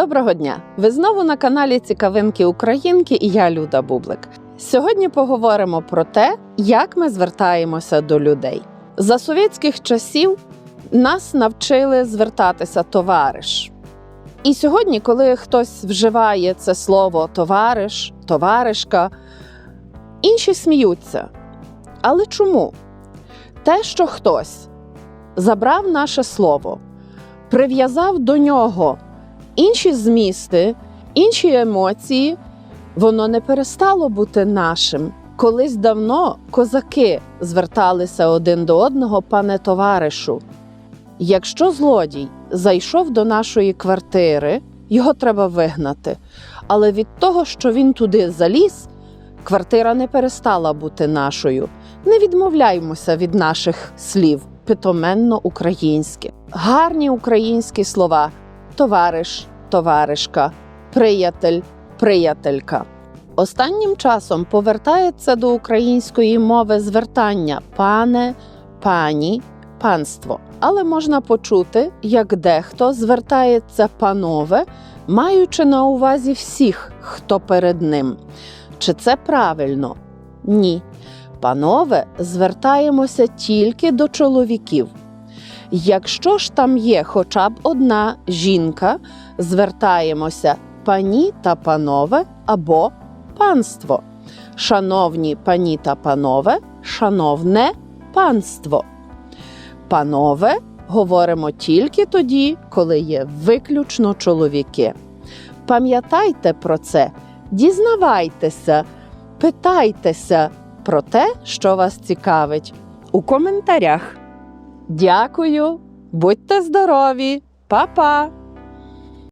Доброго дня! Ви знову на каналі Цікавинки Українки і я Люда Бублик. Сьогодні поговоримо про те, як ми звертаємося до людей. За совєтських часів нас навчили звертатися товариш. І сьогодні, коли хтось вживає це слово товариш, товаришка, інші сміються. Але чому? Те, що хтось забрав наше слово, прив'язав до нього інші змісти, інші емоції, воно не перестало бути нашим. Колись давно козаки зверталися один до одного, пане товаришу. Якщо злодій зайшов до нашої квартири, його треба вигнати. Але від того, що він туди заліз, квартира не перестала бути нашою. Не відмовляймося від наших слів, питоменно українське. Гарні українські слова товариш, товаришка, приятель, приятелька. Останнім часом повертається до української мови звертання пане, пані, панство. Але можна почути, як дехто звертається панове, маючи на увазі всіх, хто перед ним. Чи це правильно? Ні. Панове, звертаємося тільки до чоловіків. Якщо ж там є хоча б одна жінка, звертаємося пані та панове або панство. Шановні пані та панове, шановне панство. Панове говоримо тільки тоді, коли є виключно чоловіки. Пам'ятайте про це, дізнавайтеся, питайтеся про те, що вас цікавить, у коментарях. Дякую, будьте здорові, Па-па!